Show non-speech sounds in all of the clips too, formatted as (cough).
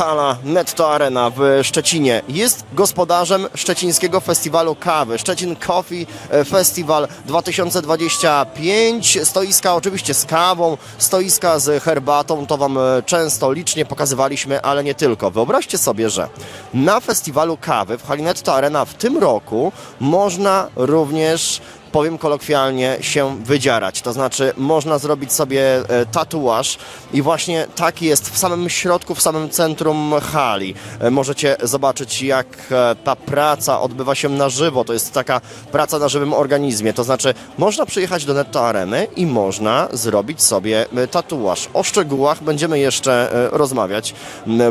hala Netto Arena w Szczecinie jest gospodarzem szczecińskiego festiwalu kawy. Szczecin Coffee Festival 2025. Stoiska oczywiście z kawą, stoiska z herbatą, to Wam e, często licznie pokazywaliśmy, ale nie tylko. Wyobraźcie sobie, że na festiwalu kawy w hali Netto Arena w tym roku można również powiem kolokwialnie, się wydzierać. To znaczy, można zrobić sobie e, tatuaż i właśnie tak jest w samym środku, w samym centrum hali. E, Możecie zobaczyć, jak e, ta praca odbywa się na żywo. To jest taka praca na żywym organizmie. To znaczy, można przyjechać do Netto Areny i można zrobić sobie tatuaż. O szczegółach będziemy jeszcze rozmawiać,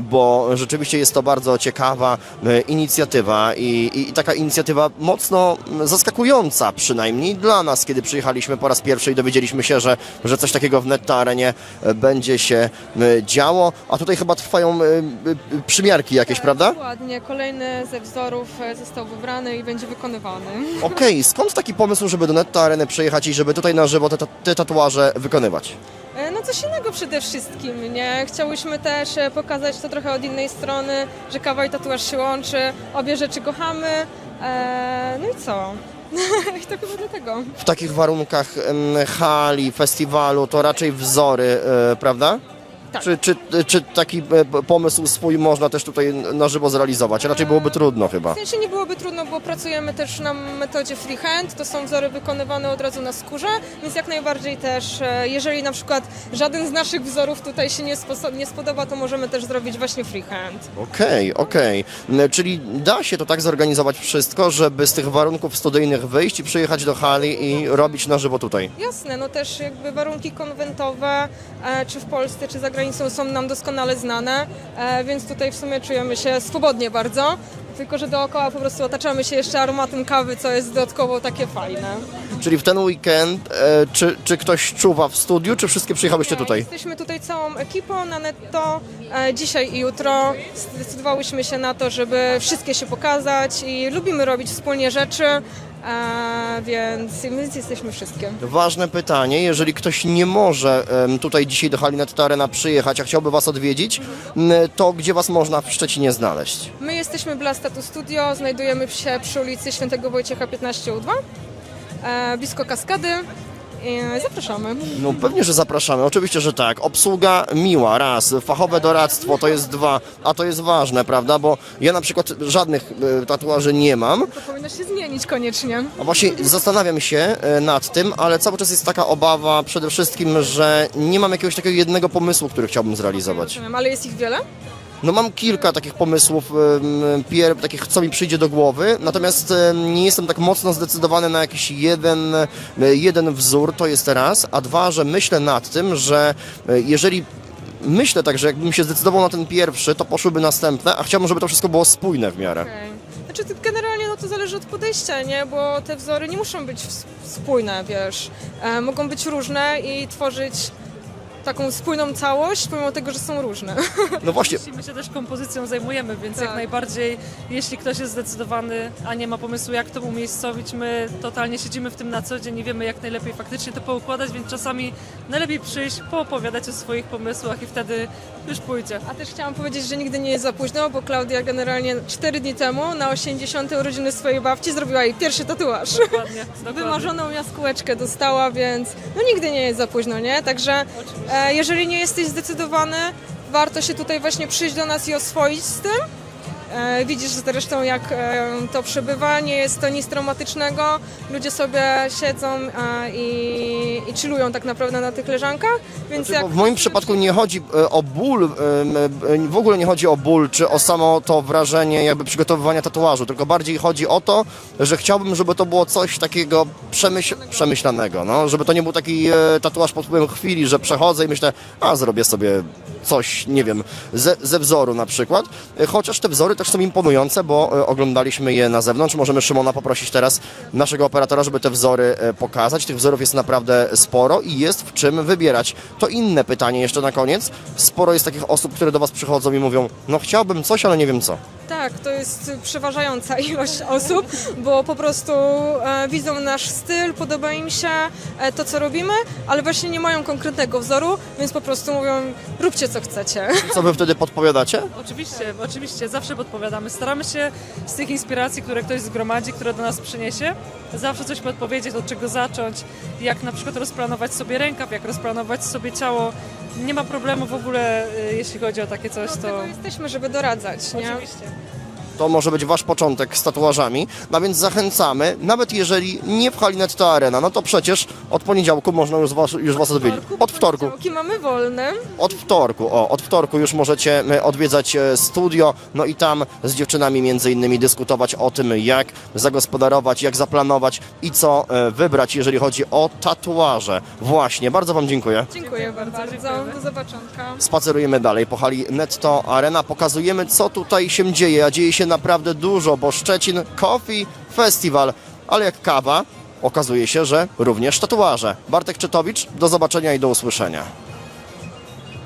bo rzeczywiście jest to bardzo ciekawa inicjatywa i, i, taka inicjatywa mocno zaskakująca przynajmniej dla nas, kiedy przyjechaliśmy po raz pierwszy i dowiedzieliśmy się, że, że coś takiego w Netto Arenie e, będzie się e, działo, a tutaj chyba trwają e, przymiarki jakieś, prawda? Dokładnie. Kolejny ze wzorów został wybrany i będzie wykonywany. (laughs) Okej, skąd taki pomysł, żeby do Netto Areny przyjechać i żeby tutaj na żywo te, te tatuaże wykonywać? No coś innego przede wszystkim, nie? Chciałyśmy też pokazać to trochę od innej strony, że kawa i tatuaż się łączy, obie rzeczy kochamy. E, No i co? (laughs) To chyba dlatego. W takich warunkach hali, festiwalu to raczej wzory, e, prawda? Tak. Czy, czy, czy taki e, pomysł swój można też tutaj na żywo zrealizować? Raczej byłoby trudno chyba. W sensie nie byłoby trudno, bo pracujemy też na metodzie freehand, to są wzory wykonywane od razu na skórze, więc jak najbardziej też, e, jeżeli na przykład żaden z naszych wzorów tutaj się nie, nie spodoba, to możemy też zrobić właśnie freehand. Okej, okej. N- Czyli da się to tak zorganizować wszystko, żeby z tych warunków studyjnych wyjść i przyjechać do hali i robić na żywo tutaj. Jasne, no też jakby warunki konwentowe, e, czy w Polsce, czy za granicą są nam doskonale znane, e, więc tutaj w sumie czujemy się swobodnie bardzo, tylko że dookoła po prostu otaczamy się jeszcze aromatem kawy, co jest dodatkowo takie fajne. Czyli w ten weekend, e, czy, czy ktoś czuwa w studiu, czy wszystkie przyjechałyście tutaj? Jesteśmy tutaj całą ekipą na netto, e, dzisiaj i jutro. Zdecydowałyśmy się na to, żeby wszystkie się pokazać i lubimy robić wspólnie rzeczy, e, więc, więc jesteśmy wszystkie. Ważne pytanie, jeżeli ktoś nie może em, tutaj dzisiaj do hali Netto Arena przyjechać, a chciałby Was odwiedzić, m, to gdzie Was można w Szczecinie znaleźć? My jesteśmy Blastatu Studio, znajdujemy się przy ulicy Świętego Wojciecha 15U2, e, blisko Kaskady. I zapraszamy. No pewnie, że zapraszamy, oczywiście, że tak. Obsługa miła, raz, fachowe doradztwo to jest dwa, a to jest ważne, prawda, bo ja na przykład żadnych e, tatuaży nie mam, To powinno się zmienić koniecznie. a właśnie zastanawiam się e, nad tym, ale cały czas jest taka obawa przede wszystkim, że nie mam jakiegoś takiego jednego pomysłu, który chciałbym zrealizować. Rozumiem, Ale jest ich wiele? No mam kilka takich pomysłów, takich co mi przyjdzie do głowy, natomiast nie jestem tak mocno zdecydowany na jakiś jeden, e, jeden wzór, to jest raz, a dwa, że myślę nad tym, że e, jeżeli myślę tak, że jakbym się zdecydował na ten pierwszy, to poszłyby następne, a chciałbym, żeby to wszystko było spójne w miarę. Okej. Znaczy generalnie no to zależy od podejścia, nie? Bo te wzory nie muszą być spójne, wiesz. E, mogą być różne i tworzyć taką spójną całość, pomimo tego, że są różne. (laughs) No właśnie, my się też kompozycją zajmujemy, więc Tak. jak najbardziej, jeśli ktoś jest zdecydowany, a nie ma pomysłu, jak to umiejscowić, my totalnie siedzimy w tym na co dzień i wiemy, jak najlepiej faktycznie to poukładać, więc czasami najlepiej przyjść, poopowiadać o swoich pomysłach i wtedy już pójdzie. A też chciałam powiedzieć, że nigdy nie jest za późno, bo Klaudia generalnie 4 dni temu na 80. urodziny swojej babci zrobiła jej pierwszy tatuaż. Dokładnie, (laughs) dokładnie. Wymarzoną jaskółeczkę dostała, więc no nigdy nie jest za późno, nie? Także jeżeli nie jesteś zdecydowany, warto się tutaj właśnie przyjść do nas i oswoić z tym. E, widzisz zresztą jak e, to przebywa, nie jest to nic traumatycznego. Ludzie sobie siedzą e, i, i chillują tak naprawdę na tych leżankach, więc jak... Bo w moim przypadku nie chodzi o ból, w ogóle nie chodzi o ból, czy o samo to wrażenie jakby przygotowywania tatuażu, tylko bardziej chodzi o to, że chciałbym, żeby to było coś takiego przemyśl przemyślanego, no, żeby to nie był taki tatuaż pod wpływem chwili, że przechodzę i myślę, a zrobię sobie coś, nie wiem, ze, ze wzoru na przykład, chociaż te wzory też są imponujące, bo e, oglądaliśmy je na zewnątrz, możemy Szymona poprosić teraz, naszego operatora, żeby te wzory e, pokazać, tych wzorów jest naprawdę sporo i jest w czym wybierać. To inne pytanie jeszcze na koniec, sporo jest takich osób, które do Was przychodzą i mówią, no chciałbym coś, ale nie wiem co. Tak, to jest przeważająca (laughs) ilość osób, bo po prostu e, widzą nasz styl, podoba im się e, to, co robimy, ale właśnie nie mają konkretnego wzoru, więc po prostu mówią, róbcie co chcecie. (laughs) Co wy wtedy podpowiadacie? Oczywiście, oczywiście, zawsze podpowiadamy. Staramy się z tych inspiracji, które ktoś zgromadzi, które do nas przyniesie, zawsze coś podpowiedzieć, od czego zacząć, jak na przykład rozplanować sobie rękaw, jak rozplanować sobie ciało. Nie ma problemu w ogóle, y, jeśli chodzi o takie coś, Do to... tego jesteśmy, żeby doradzać, nie? Oczywiście. To może być wasz początek z tatuażami, no więc zachęcamy, nawet jeżeli nie w Halinetto Arena, no to przecież od poniedziałku można już was, już was odwiedzić. Od wtorku. Poniedziałki mamy wolne. Od wtorku, o, od wtorku już możecie e, odwiedzać e, studio, no i tam z dziewczynami między innymi dyskutować o tym, jak zagospodarować, jak zaplanować i co e, wybrać, jeżeli chodzi o tatuaże. Właśnie, bardzo wam dziękuję. Dziękuję bardzo. Do zobaczonka. Spacerujemy dalej po hali Netto Arena, pokazujemy co tutaj się dzieje, a dzieje się naprawdę dużo, bo Szczecin Coffee Festival, ale jak kawa, okazuje się, że również tatuaże. Bartek Czytowicz, do zobaczenia i do usłyszenia.